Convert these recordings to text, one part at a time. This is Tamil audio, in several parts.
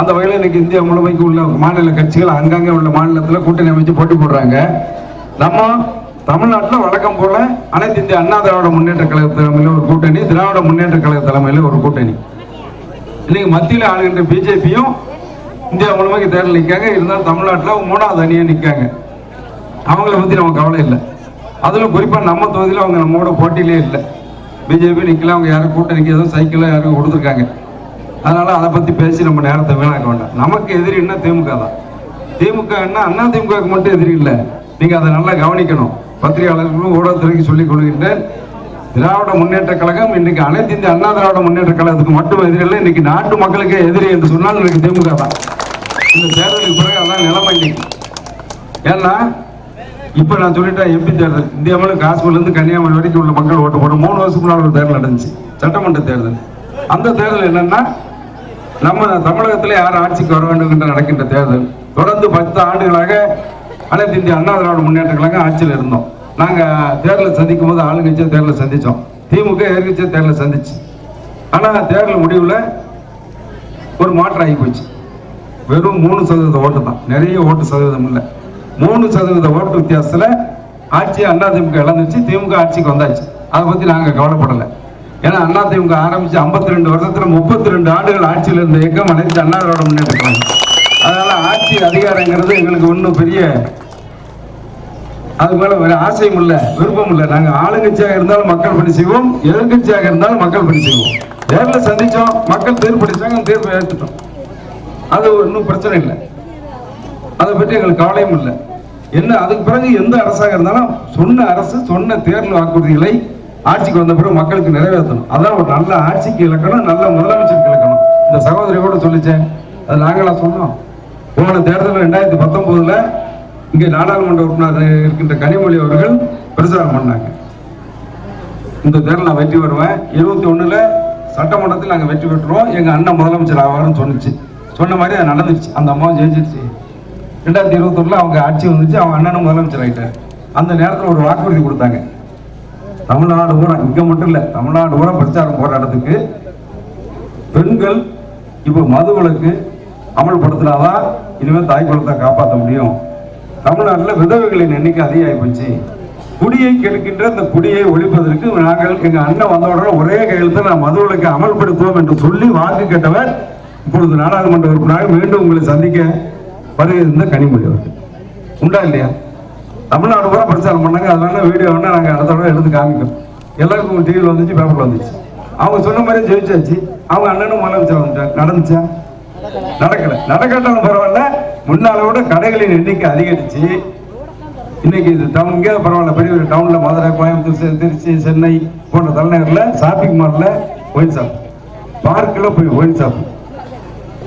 அந்த வகையில் இன்னைக்கு இந்தியா முழுமைக்கு உள்ள மாநில கட்சிகள் அங்கங்கே உள்ள மாநிலத்தில் கூட்டணி அமைச்சு போட்டி போடுறாங்க. நம்ம தமிழ்நாட்டில் வழக்கம் போல அனைத்து இந்திய அண்ணா திராவிட முன்னேற்ற கழக தலைமையில் ஒரு கூட்டணி திராவிட முன்னேற்ற கழக தலைமையில் ஒரு கூட்டணி. இன்னைக்கு மத்தியில் ஆளுகின்ற பிஜேபியும் இந்தியா முழுமைக்கு தேர்தல் நிற்காங்க இருந்தாலும் தமிழ்நாட்டில் மூணாவது அணியாக நிற்காங்க அவங்கள பற்றி நம்ம கவலை இல்லை. அதில் குறிப்பாக நம்ம தொகுதியில் அவங்க நம்மோட போட்டியிலே இல்லை. பிஜேபி நிற்கல அவங்க யாரும் கூட்டணிக்கு ஏதோ சைக்கிளில் யாரும் கொடுத்துருக்காங்க. அதனால் அதை பற்றி பேசி நம்ம நேரத்தை வீணாக்க வேண்டாம். நமக்கு எதிரி என்ன திமுக தான்? திமுக என்ன அண்ணா திமுகவுக்கு மட்டும் எதிரி இல்லை. நீங்கள் அதை நல்லா கவனிக்கணும். பத்திரிகையாளர்களும் ஊடகத்துறைக்கு சொல்லிக் கொள்கின்றேன் திராவிட முன்னேற்ற கழகம் இன்னைக்கு அனைத்து இந்திய அண்ணா திராவிட முன்னேற்ற கழகத்துக்கு மட்டும் எதிரி இல்லை. இன்னைக்கு நாட்டு மக்களுக்கே எதிரி என்று சொன்னால் இன்னைக்கு திமுக தான். இந்த தேர்தலுக்கு பிறகு அதான் நிலைமை இன்னைக்கு. ஏன்னா இப்போ நான் சொல்லிட்டேன் எம்பி தேர்தல். இந்தியாவில் காஷ்மீர்லேருந்து கன்னியாகுமரி வரைக்கும் உள்ள மக்கள் ஓட்டு போட மூணு வருஷத்துக்கு முன்னாடி ஒரு தேர்தல் நடந்துச்சு. சட்டமன்ற தேர்தல். அந்த தேர்தல் என்னன்னா நம்ம தமிழகத்தில் யார் ஆட்சிக்கு வர வேண்டும் என்று நடக்கின்ற தேர்தல் தொடர்ந்து பத்து ஆண்டுகளாக அனைத்து இந்திய அண்ணா திராவிட முன்னேற்ற கழகம் ஆட்சியில் இருந்தோம். நாங்கள் தேர்தலை சந்திக்கும் போது ஆளுங்கட்சியை தேர்தலை சந்தித்தோம் திமுக எதிர்கட்சியை தேர்தலை சந்திச்சு. ஆனால் தேர்தல் முடிவில் ஒரு மாற்றம் ஆகி போச்சு. வெறும் மூணு சதவீத ஓட்டு தான். நிறைய ஓட்டு சதவீதம் இல்லை. மூணு சதவீத ஓட்டு வித்தியாசத்தில் ஆட்சி திமுக இழந்துச்சு திமுக ஆட்சிக்கு வந்தாச்சு. அதை பற்றி நாங்கள் கவலைப்படலை. ஏன்னா அதிமுக ஆரம்பிச்சு 52 ரெண்டு வருஷத்துல முப்பத்தி ரெண்டு ஆண்டுகள் ஆட்சியில் இருந்த இயக்கம் அனைத்து அண்ணாவோட முன்னேற்ற அதனால ஆட்சி அதிகாரங்கிறது எங்களுக்கு ஒன்றும் பெரிய அது மேல ஒரு ஆசையும் இல்லை விருப்பம் இல்லை. நாங்க ஆளுங்கட்சியாக இருந்தாலும் மக்கள் பணி செய்வோம் எதிர்கட்சியாக இருந்தாலும் மக்கள் பணி செய்வோம். நேரில் சந்திச்சோம் மக்கள் தீர்ப்படிச்சாங்க தீர்ப்பு ஏற்றுட்டோம் அது ஒன்றும் பிரச்சனை இல்லை. அதை பற்றி எங்களுக்கு கவலையும் இல்லை. என்ன அதுக்கு பிறகு எந்த அரசாக இருந்தாலும் சொன்ன அரசு சொன்ன தேர்தல் வாக்குறுதிகளை ஆட்சிக்கு வந்த பிறகு மக்களுக்கு நிறைவேற்றணும். அதான் ஒரு நல்ல ஆட்சிக்கு இலக்கணும் நல்ல முதலமைச்சருக்கு இலக்கணும் இந்த சகோதரி கூட சொல்லிச்சேன் அது நாங்களா சொன்னோம். போன தேர்தல் ரெண்டாயிரத்தி பத்தொன்பதுல இங்கே நாடாளுமன்ற உறுப்பினர் இருக்கின்ற கனிமொழி அவர்கள் பிரச்சாரம் பண்ணாங்க. இந்த தேர்தல் நான் வெற்றி பெறுவேன். இருபத்தி ஒண்ணுல சட்டமன்றத்தில் நாங்கள் வெற்றி பெற்றுருவோம். எங்க அண்ணன் முதலமைச்சர் ஆவாருன்னு சொன்னுச்சு. சொன்ன மாதிரி அது நடந்துருச்சு. அந்த அம்மாவும் ஜெயிச்சிருச்சு. ரெண்டாயிரத்தி இருபத்தொன்னுல அவங்க ஆட்சி வந்துச்சு. அவங்க அண்ணனும் முதலமைச்சர் ஆகிட்டேன் அந்த நேரத்தில் ஒரு வாக்குறுதி கொடுத்தாங்க. தமிழ்நாடு பூரா இங்க மட்டும் இல்லை தமிழ்நாடு பூரா பிரச்சாரம் போராட்டத்துக்கு பெண்கள் இப்போ மதுவிலக்கு அமல்படுத்தினாதான் இனிமேல் தாய் குலத்தை காப்பாற்ற முடியும். தமிழ்நாட்டில் விதவைகளின் எண்ணிக்கை அதிகமாகி போச்சு. குடியை கெடுக்கின்ற அந்த குடியை ஒழிப்பதற்கு நாங்கள் எங்க அண்ணன் வந்த ஒரே கையெழுத்து நான் மதுவிலக்கு அமல்படுத்துவோம் என்று சொல்லி வாக்கு கேட்டவர் இப்பொழுது நாடாளுமன்ற உறுப்பினராக மீண்டும் உங்களை சந்திக்க வருகை கனிமொழி அவர்கள். உண்டா இல்லையா? தமிழ்நாடு பூரா பிரச்சாரம் பண்ணாங்க. அதனால வீடியோ வேணா நாங்கள் அடுத்த தடவை எடுத்து காமிக்கும் எல்லாருக்கும் டிவியில் வந்துச்சு பேப்பரில் வந்துச்சு. அவங்க சொன்ன மாதிரி ஜெயிச்சாச்சு. அவங்க அண்ணனும் முதலமைச்சர் வந்துட்டாங்க நடந்துச்சா? நடக்கல. நடக்கட்டாலும் பரவாயில்ல. முன்னால விட கடைகளின் எண்ணிக்கை அதிகரிச்சு. இன்னைக்கு இது டவுன் இங்கே பரவாயில்ல. பெரிய ஒரு டவுனில் மதுரை கோயம்புத்தூர் திருச்சி சென்னை போன்ற தலைநகரில் ஷாப்பிங் மாலில் ஒயின் ஷாப் பார்க்கில் போய் ஒயின் ஷாப்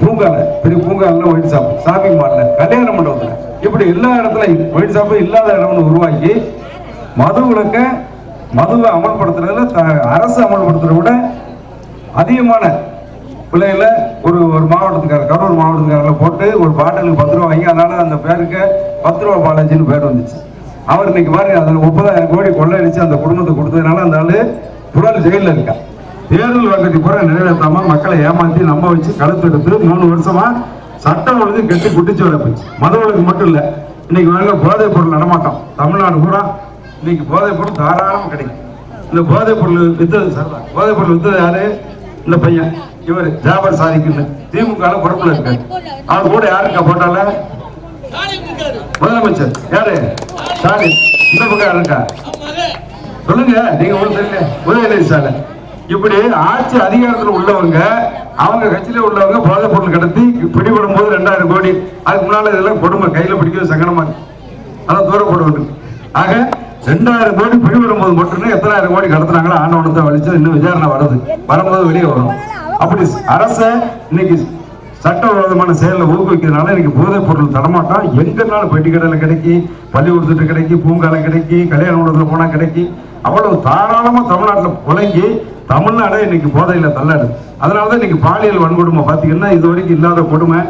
பூங்காவில் பெரிய பூங்காவில் ஒயின் ஷாப் ஷாப்பிங் மாலில் கல்யாண மண்டபத்தில். இப்படி எல்லா இடத்துல ஒயின் ஷாப்பு இல்லாத இடம்னு உருவாக்கி மது விளக்க மதுவை அமல்படுத்துறதுல அரசு அமல்படுத்துறத விட அதிகமான பிள்ளைகள ஒரு ஒரு மாவட்டத்துக்காரர் கடலூர் மாவட்டத்துக்காரில் போட்டு ஒரு பாட்டிலுக்கு பத்து ரூபா வாங்கி அதனால அந்த பேருக்கு பத்து ரூபா பாலாஜின்னு பேர் வந்துச்சு. அவர் இன்னைக்கு மாதிரி அதில் முப்பதாயிரம் கோடி கொள்ளையடிச்சு அந்த குடும்பத்தை கொடுத்ததுனால அந்த ஆளு புழல் ஜெயிலில் இருக்கா தேர்தல் வாக்கத்தை பூரா நிறைவேற்றாம மக்களை ஏமாற்றி நம்ப வச்சு கழுத்தெடுத்து மூணு வருஷமா சட்டம் ஒழுங்கு கெட்டு குட்டிச்சு வர போச்சு. மத ஒழுங்கு மட்டும் இல்லை இன்னைக்கு வாங்க போதைப் பொருள் நடமாட்டம். தமிழ்நாடு பூரா இன்னைக்கு போதைப் பொருள் தாராளமாக கிடைக்கும். இந்த போதைப் பொருள் வித்தது சார் போதைப் பொருள் வித்தது யாரு? இந்த பையன். இவர் ஜாபர் சாதிக்குன்னு. திமுக பொறுப்புல இருக்காரு. அவர் கூட யாருக்கா போட்டால? முதலமைச்சர். யாரு? ஸ்டாலின். இந்த பக்கம் யாருக்கா? சொல்லுங்க நீங்க ஒன்றும் தெரியல. உதயநிதி ஸ்டாலின். இப்படி ஆட்சி அதிகாரத்துல உள்ளவங்க அவங்க கட்சியில உள்ளவங்க போதைப் பொருள் கடத்தி பிடிபடும் போது ரெண்டாயிரம் கோடி அதுக்கு முன்னால இதெல்லாம் கொடுமை கையில பிடிக்கிறது சங்கடமா அதான் தூரப்படுவது. வேண்டும் ஆக ரெண்டாயிரம் கோடி பிடிபடும் போது மட்டும்தான் எத்தனாயிரம் கோடி கடத்துனாங்களோ ஆண்டவனத்தை வலிச்சு இன்னும் விசாரணை வருது வரும்போது வெளியே வரும். அப்படி அரச இன்னைக்கு சட்டவிரோதமான செயலில் ஊக்குவிக்கிறதுனால இன்றைக்கி போதைப் பொருள் தரமாட்டோம் எங்கனாலும் பெட்டி கடையில் கிடைக்கி பள்ளிக்கூடத்துட்டு கிடைக்கி பூங்கால கிடைக்கி கல்யாண மண்டபத்தில் போனால் கிடைக்கி. அவ்வளவு தாராளமாக தமிழ்நாட்டில் புழங்கி தமிழ்நாடே இன்னைக்கு போதையில் தள்ளாடு அதனாலதான் இன்னைக்கு பாலியல் வன்கொடுமை பார்த்தீங்கன்னா இது வரைக்கும் இல்லாத கொடுமை.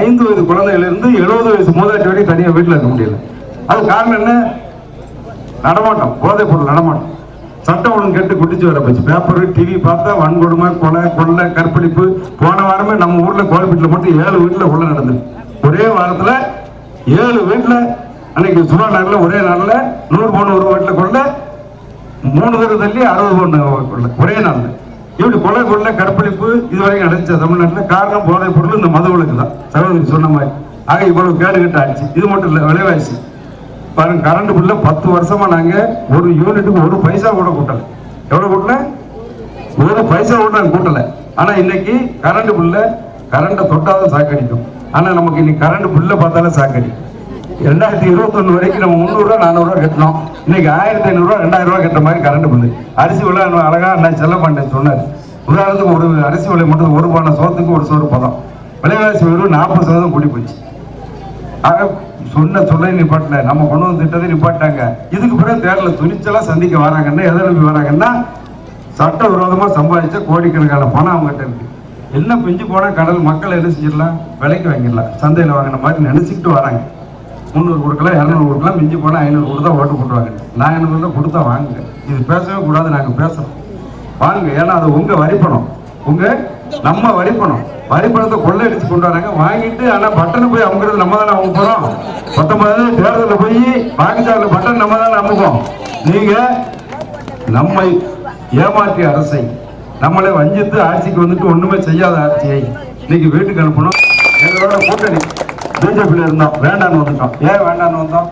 ஐந்து வயது குழந்தையில இருந்து எழுபது வயசு மூதாட்டி வரைக்கும் தனியாக வீட்டில் இருக்க முடியல. அது காரணம் என்ன? நடமாட்டம். போதைப் பொருள் நடமாட்டம். சட்டம் ஒழுங்கு கேட்டு குட்டிச்சு வர போச்சு. பேப்பர் டிவி பார்த்தா வன்கொடுமை கொலை கொள்ளை கற்பழிப்பு. போன வாரமே நம்ம ஊர்ல கோலப்பீட்டில் மட்டும் ஏழு வீட்டில் உள்ள நடந்தது ஒரே வாரத்தில் ஏழு வீட்டில் அன்னைக்கு சுபா நாளில் ஒரே நாளில் நூறு பவுன் ஒரு வீட்டில் கொள்ள. மூணு பேர் தள்ளி அறுபது பவுன் கொள்ள. ஒரே நாளில். இப்படி கொலை கொள்ள கற்பழிப்பு இதுவரைக்கும் நடந்துச்சு தமிழ்நாட்டில். காரணம் போதைப் பொருள் இந்த மது விலக்கு தான் சகோதரி சொன்ன மாதிரி. ஆக இவ்வளவு கேடுகிட்ட ஆச்சு. இது மட்டும் இல்லை விலைவாசி. பாருங்க கரண்ட் பில்ல பத்து வருஷமா நாங்க ஒரு யூனிட்டுக்கு ஒரு பைசா கூட கூட்டல. எவ்வளவு கூட்டல ஒரு பைசா கூட நாங்க கூட்டல. ஆனா இன்னைக்கு கரண்ட் பில்ல கரண்ட தொட்டாத சாக்கடிக்கும். ஆனா நமக்கு இன்னைக்கு கரண்ட் பில்ல பார்த்தாலே சாக்கடி. ரெண்டாயிரத்தி இருபத்தொன்னு வரைக்கும் நம்ம முந்நூறு ரூபா நானூறு ரூபா கட்டணும் இன்னைக்கு ஆயிரத்தி ஐநூறு ரூபா ரெண்டாயிரம் ரூபா கட்டுற மாதிரி கரண்ட் பில்லு அரிசி விலை அழகா நான் செல்ல மாட்டேன் சொன்னாரு. உதாரணத்துக்கு ஒரு அரிசி விலை மட்டும் ஒரு பானை சோத்துக்கு ஒரு சோறு பதம். விலைவாசி வெறும் நாற்பது சதவீதம் கூடி போச்சு. ஆக சொன்ன சொல்ல நிப்பாட்டல. நம்ம கொண்டு வந்து திட்டத்தை நிப்பாட்டாங்க இதுக்கு பிறகு தேர்தலில் துணிச்சலா சந்திக்க வராங்கன்னா எதை நம்பி வராங்கன்னா சட்ட விரோதமா சம்பாதிச்ச கோடிக்கணக்கான பணம் அவங்ககிட்ட இருக்கு. என்ன பிஞ்சு போனா கடல் மக்கள் என்ன செஞ்சிடலாம்? விலைக்கு வாங்கிடலாம். சந்தையில் வாங்கின மாதிரி நினைச்சுக்கிட்டு வராங்க. முந்நூறு கொடுக்கலாம் இரநூறு கொடுக்கலாம் மிஞ்சி போனால் ஐநூறு கொடுத்தா ஓட்டு போட்டுருவாங்க. நான் ஐநூறு கொடுத்தா வாங்குங்க. இது பேசவே கூடாது நாங்கள் பேசுறோம். வாங்க ஏன்னா அது உங்க வரிப்பணம். உங்க நம்ம வரிப்பணம். வரிப்பணத்தை கொள்ளையடிச்சு கொண்டு வராங்க வாங்கிட்டு ஆனா பட்டனை போய் அமுக்கிறது நம்ம தானே அமுக்க போறோம். பத்தொன்பது தேர்தலில் போய் வாக்குச்சாவடியில் பட்டன் நம்ம தானே அமுக்கும் நீங்க நம்மை ஏமாற்றிய அரசை நம்மளை வஞ்சித்து ஆட்சிக்கு வந்துட்டு ஒண்ணுமே செய்யாத ஆட்சியை இன்னைக்கு வீட்டுக்கு அனுப்பணும். எங்களோட கூட்டணி பிஜேபியில் இருந்தோம் வேண்டான்னு வந்துட்டோம். ஏன் வேண்டான்னு வந்தோம்?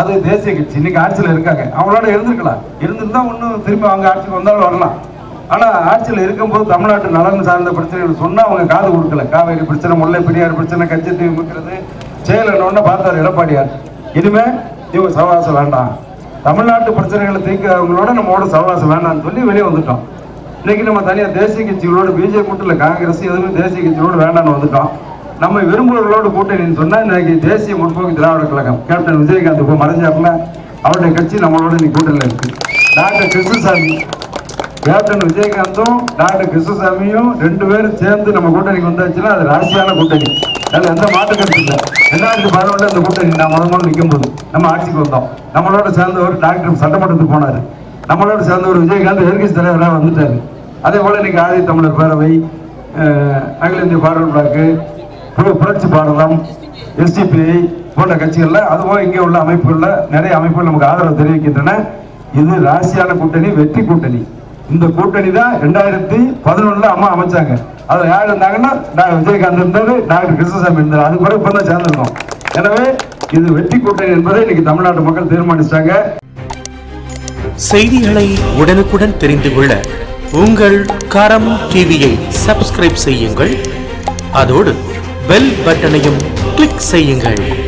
அது தேசிய கட்சி. இன்னைக்கு ஆட்சியில் இருக்காங்க. அவங்களோட இருந்திருக்கலாம். இருந்திருந்தா ஒன்றும் திரும்பி அவங்க ஆட்சிக்கு வந்தாலும் வரலாம். ஆனால் ஆட்சியில் இருக்கும்போது தமிழ்நாட்டு நலன் சார்ந்த பிரச்சனைகள் சொன்னால் அவங்க காது கொடுக்கல. காவேரி பிரச்சனை முல்லை பெரியார் பிரச்சனை கட்சி முக்கிறது செயலன்னு பார்த்தார் எடப்பாடியார். இனிமேல் இவங்க சவாசம் வேண்டாம். தமிழ்நாட்டு பிரச்சனைகளை தீர்க்கிறவங்களோட நம்மளோட சவாசம் வேண்டாம்னு சொல்லி வெளியே வந்துட்டோம். இன்னைக்கு நம்ம தனியாக தேசிய கட்சிகளோடு பிஜேபி மட்டும் இல்லை காங்கிரஸ் எதுவுமே தேசிய கட்சிகளோடு வேண்டாம்னு வந்துட்டோம். நம்ம விரும்புகிறவர்களோட கூட்டணின்னு சொன்னால் இன்னைக்கு தேசிய முற்போக்கு திராவிட கழகம். கேப்டன் விஜயகாந்த் இப்போ மறைஞ்சாப்புல அவருடைய கட்சி நம்மளோட இன்னைக்கு கூட்டணியில் இருக்குது டாக்டர் கிருஷ்ணசாமி கேப்டன் விஜயகாந்தும் டாக்டர் கிருஷ்ணசாமியும் ரெண்டு பேரும் சேர்ந்து நம்ம கூட்டணிக்கு வந்தாச்சுன்னா அது ராசியான கூட்டணி. அதில் எந்த மாற்று கருத்து இல்லை. ரெண்டாயிரத்தி பதினொன்று அந்த கூட்டணி நான் முதல் முதல்ல நிற்கும் போது நம்ம ஆட்சிக்கு வந்தோம். நம்மளோட சேர்ந்தவர் டாக்டர் சட்டமன்றத்துக்கு போனார். நம்மளோட சேர்ந்தவர் விஜயகாந்த் எதிர்கட்சி தலைவராக வந்துட்டார். அதே போல் இன்னைக்கு ஆதி தமிழர் பேரவை அகில இந்திய பாடல் பிளாக்கு புரட்சி பாரதம் எஸ்டிபிஐ போன்ற கட்சிகளில் அதுபோல் இங்கே உள்ள அமைப்புகளில் நிறைய அமைப்புகள் நமக்கு ஆதரவு தெரிவிக்கின்றன. இது ராசியான கூட்டணி வெற்றி கூட்டணி. இந்த கூட்டணி தான் ரெண்டாயிரத்தி பதினொன்னுல அம்மா அமைச்சாங்க. அதுல யார் இருந்தாங்கன்னா டா- விஜயகாந்த் இருந்தாரு டாக்டர் கிருஷ்ணசாமி இருந்தார். அது பிறகு இப்போ தான் சேர்ந்திருக்கோம். எனவே இது வெற்றி கூட்டணி என்பதை இன்னைக்கு தமிழ்நாட்டு மக்கள் தீர்மானிச்சாங்க செய்திகளை உடனுக்குடன் தெரிந்து கொள்ள உங்கள் கரம் டிவியை சப்ஸ்கிரைப் செய்யுங்கள். அதோடு பெல் பட்டனையும் கிளிக் செய்யுங்கள்.